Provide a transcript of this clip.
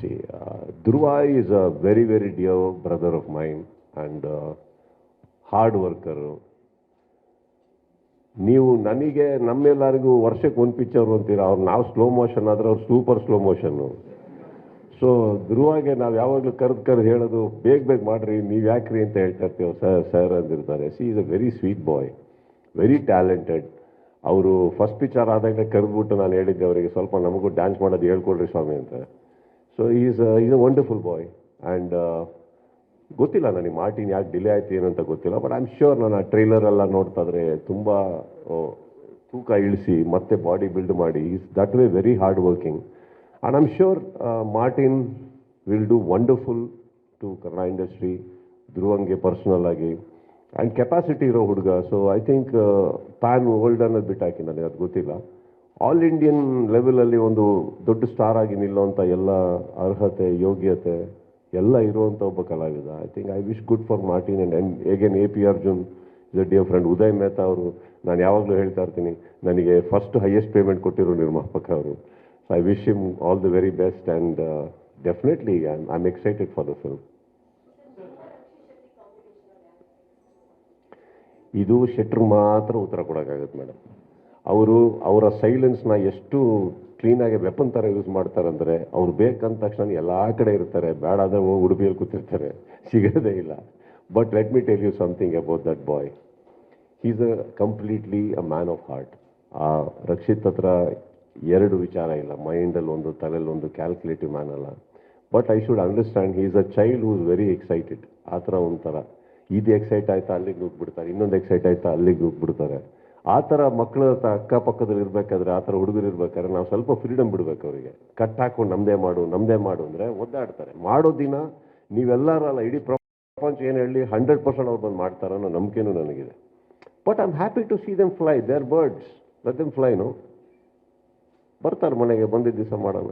See, uh, Dhruva is a very, very dear brother of mine and uh, hard worker. ನೀವು ನನಗೆ ನಮ್ಮೆಲ್ಲರಿಗೂ ವರ್ಷಕ್ಕೆ ಒಂದು ಪಿಕ್ಚರ್ ಅಂತೀರ ಅವ್ರು ನಾವು ಸ್ಲೋ ಮೋಷನ್ ಆದರೆ ಅವ್ರು ಸೂಪರ್ ಸ್ಲೋ ಮೋಷನ್ನು ಸೊ ಧ್ರುವಾಗೆ ನಾವು ಯಾವಾಗಲೂ ಕರೆದು ಕರೆದು ಹೇಳೋದು ಬೇಗ ಬೇಗ ಮಾಡಿರಿ ನೀವು ಯಾಕ್ರಿ ಅಂತ ಹೇಳ್ತಾ ಇರ್ತೀವಿ sir sir ಅಂದಿರ್ತಾರೆ. He is a very sweet boy very talented ಅವರು ಫಸ್ಟ್ ಪಿಕ್ಚರ್ ಆದಾಗ ಕರೆದ್ಬಿಟ್ಟು ನಾನು ಹೇಳಿದ್ದೆ ಅವರಿಗೆ ಸ್ವಲ್ಪ ನಮಗೂ ಡ್ಯಾನ್ಸ್ ಮಾಡೋದು ಹೇಳ್ಕೊಡ್ರಿ ಸ್ವಾಮಿ ಅಂತ. So is is a wonderful boy and ಗೊತ್ತಿಲ್ಲ ನನಗೆ ಮಾರ್ಟಿನ್ ಯಾಕೆ ಡಿಲೇ ಆಯ್ತು ಏನಂತ ಗೊತ್ತಿಲ್ಲ ಬಟ್ ಐ ಆಮ್ ಶ್ಯೂರ್ ನಾನು ಆ ಟ್ರೈಲರ್ ಎಲ್ಲ ನೋಡ್ತಾ ಇದ್ರೆ ತುಂಬ ತೂಕ ಇಳಿಸಿ ಮತ್ತೆ ಬಾಡಿ ಬಿಲ್ಡ್ ಮಾಡಿ. Is that way very hard working and I'm sure Martin will do wonderful to Kannada industry ಧ್ರುವಂಗೆ personal ಆಗಿ. ಆ್ಯಂಡ್ ಕೆಪಾಸಿಟಿ ಇರೋ ಹುಡುಗ so I think pan world ಅನ್ನೋದು ಬಿಟ್ಟಾಕಿ ನನಗೆ, ಅದು ಗೊತ್ತಿಲ್ಲ. ಆಲ್ ಇಂಡಿಯನ್ ಲೆವೆಲಲ್ಲಿ ಒಂದು ದೊಡ್ಡ ಸ್ಟಾರ್ ಆಗಿ ನಿಲ್ಲುವಂಥ ಎಲ್ಲ ಅರ್ಹತೆ, ಯೋಗ್ಯತೆ ಎಲ್ಲ ಇರುವಂಥ ಒಬ್ಬ ಕಲಾವಿದ. I think I wish good for Martin and and again A P Arjun is dear friend Uday Mehta ಅವರು, ನಾನು ಯಾವಾಗಲೂ ಹೇಳ್ತಾ ಇರ್ತೀನಿ, ನನಗೆ ಫಸ್ಟ್ ಹೈಯೆಸ್ಟ್ ಪೇಮೆಂಟ್ ಕೊಟ್ಟಿರೋ ನಿರ್ಮಾಪಕ ಅವರು. So I wish him all the very best and definitely I am excited for the film ಇದು ಶೆಟ್ರ್ ಮಾತ್ರ ಉತ್ತರ ಕೊಡೋಕ್ಕಾಗುತ್ತೆ ಮೇಡಮ್ ಅವರು ಅವರ ಸೈಲೆನ್ಸ್ನ ಎಷ್ಟು ಕ್ಲೀನಾಗಿ ವೆಪನ್ ಥರ ಯೂಸ್ ಮಾಡ್ತಾರೆ ಅಂದರೆ ಅವ್ರು ಬೇಕಂದ ತಕ್ಷಣ ಎಲ್ಲ ಕಡೆ ಇರ್ತಾರೆ. ಬೇಡ ಆದರೆ ಹೋಗಿ ಉಡುಪಿಯಲ್ಲಿ ಕೂತಿರ್ತಾರೆ. ಸಿಗೋದೇ ಇಲ್ಲ. But let me tell you something about that boy is a completely a man of heart ಆ ರಕ್ಷಿತ್ ಹತ್ರ ಎರಡು ವಿಚಾರ ಇಲ್ಲ. ಮೈಂಡಲ್ಲಿ ಒಂದು ತಲೆಯಲ್ಲಿ ಒಂದು ಕ್ಯಾಲ್ಕುಲೇಟಿವ್ ಮ್ಯಾನ್ ಅಲ್ಲ. But I should understand is a child who is very excited ಆ ಥರ ಒಂಥರ. ಇದು ಎಕ್ಸೈಟ್ ಆಯ್ತಾ, ಅಲ್ಲಿಗೆ ನುಗ್ಬಿಡ್ತಾರೆ ಇನ್ನೊಂದು ಎಕ್ಸೈಟ್ ಆಯ್ತಾ, ಅಲ್ಲಿಗೆ ನುಗ್ಬಿಡ್ತಾರೆ ಆ ಥರ ಮಕ್ಕಳ ಅಕ್ಕಪಕ್ಕದಲ್ಲಿ ಇರಬೇಕಾದ್ರೆ ಆ ಥರ ಹುಡುಗರು ಇರ್ಬೇಕಾದ್ರೆ ನಾವು ಸ್ವಲ್ಪ ಫ್ರೀಡಮ್ ಬಿಡ್ಬೇಕು ಅವರಿಗೆ. ಕಟ್ ಹಾಕೊಂಡು ನಮ್ಮದೇ ಮಾಡು ನಮ್ಮದೇ ಮಾಡು ಅಂದರೆ ಒದ್ದಾಡ್ತಾರೆ. ಮಾಡೋ ದಿನ ನೀವೆಲ್ಲರಲ್ಲ, ಇಡೀ ಪ್ರಪಂಚ ಏನು ಹೇಳಿ ಹಂಡ್ರೆಡ್ ಪರ್ಸೆಂಟ್ ಅವ್ರು ಬಂದು ಮಾಡ್ತಾರೆ ಅನ್ನೋ ನಂಬಿಕೆನೂ ನನಗಿದೆ. But I am happy to see them fly they are birds let them ಫ್ಲೈನು ಬರ್ತಾರೆ ಮನೆಗೆ, ಬಂದಿದ್ದ ದಿವಸ ಮಾಡೋಣ.